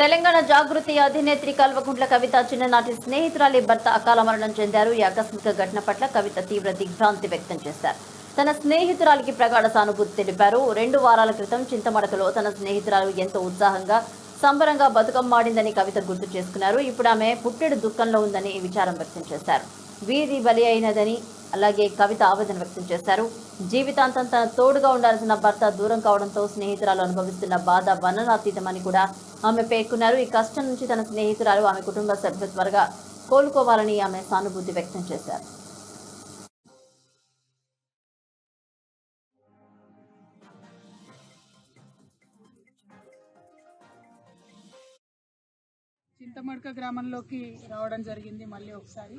తెలంగాణ జాగృతి అధినేత్రి కల్వకుంట్ల కవిత చిన్ననాటి స్నేహితురాలి భర్త అకాల మరణం చెందారు. ఈ ఆకస్మిక ఘటన పట్ల కవిత తీవ్ర దిగ్భ్రాంతి వ్యక్తం చేశారు. తన స్నేహితురాలికి ప్రగాఢ సానుభూతి తెలిపారు. రెండు వారాల క్రితం చింతమడకలో తన స్నేహితురాలు ఎంతో ఉత్సాహంగా సంబరంగా బతుకమ్మాడిందని కవిత గుర్తు చేసుకున్నారు. ఇప్పుడు ఆమె పుట్టెడు దుఃఖంలో ఉందని విచారం వ్యక్తం చేశారు. వీధి బలి అయినదని అలాగే కవిత ఆవేదన వ్యక్తం చేశారు. జీవితాంతం తన తోడుగా ఉండాల్సిన భర్త దూరం కావడంతో స్నేహితురాలు అనుభవిస్తున్న బాధ వర్ణనాతీతమని కూడా ఆమె పేర్కొన్నారు. ఈ కష్టం నుంచి తన స్నేహితురాలు ఆమె కుటుంబ సభ్యులు త్వరగా కోలుకోవాలని ఆమె సానుభూతి వ్యక్తం చేశారు. చింతమడక గ్రామంలోకి రావడం జరిగింది మళ్ళీ ఒకసారి.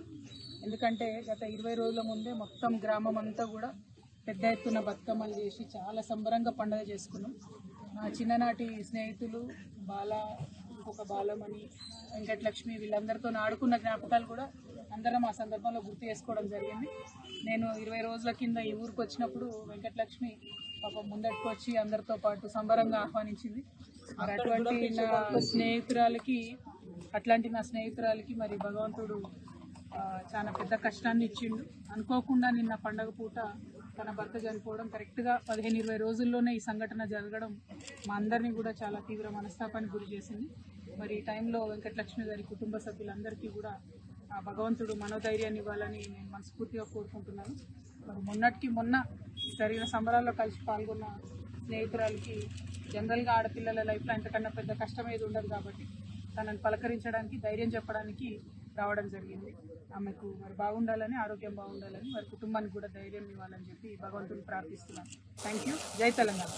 ఎందుకంటే గత ఇరవై రోజుల ముందే మొత్తం గ్రామం అంతా కూడా పెద్ద ఎత్తున బతుకమ్మలు చేసి చాలా సంబరంగా పండుగ చేసుకున్నాం. నా చిన్ననాటి స్నేహితులు బాల ఇంకొక బాలమణి వెంకటలక్ష్మి వీళ్ళందరితో ఆడుకున్న జ్ఞాపకాలు కూడా అందరం ఆ సందర్భంలో గుర్తు చేసుకోవడం జరిగింది. నేను ఇరవై రోజుల కింద ఈ ఊరికి వచ్చినప్పుడు వెంకటలక్ష్మి పాపం ముందటికి వచ్చి అందరితో పాటు సంబరంగా ఆహ్వానించింది. మరి అటువంటి నా స్నేహితురాలకి అట్లాంటి నా స్నేహితురాలకి మరి భగవంతుడు చాలా పెద్ద కష్టాన్ని ఇచ్చిండు. అనుకోకుండా నిన్న పండగ పూట తన భర్త చనిపోవడం కరెక్ట్గా పదిహేను ఇరవై రోజుల్లోనే ఈ సంఘటన జరగడం మా అందరినీ కూడా చాలా తీవ్ర మనస్తాపానికి గురి చేసింది. మరి ఈ టైంలో వెంకటలక్ష్మి గారి కుటుంబ సభ్యులందరికీ కూడా ఆ భగవంతుడు మనోధైర్యాన్ని ఇవ్వాలని నేను మనస్ఫూర్తిగా కోరుకుంటున్నాను. మరి మొన్నటికి మొన్న జరిగిన సంబరాల్లో కలిసి పాల్గొన్న స్నేహితురాలకి జనరల్గా ఆడపిల్లల లైఫ్లో ఎంతకన్నా పెద్ద కష్టం ఏది ఉండదు కాబట్టి తనని పలకరించడానికి ధైర్యం చెప్పడానికి రావడం జరిగింది. ఆమెకు మరి బాగుండాలని ఆరోగ్యం బాగుండాలని వారి కుటుంబానికి కూడా ధైర్యం ఇవ్వాలని చెప్పి భగవంతుని ప్రార్థిస్తున్నాను. థ్యాంక్ యూ జై తెలంగాణ.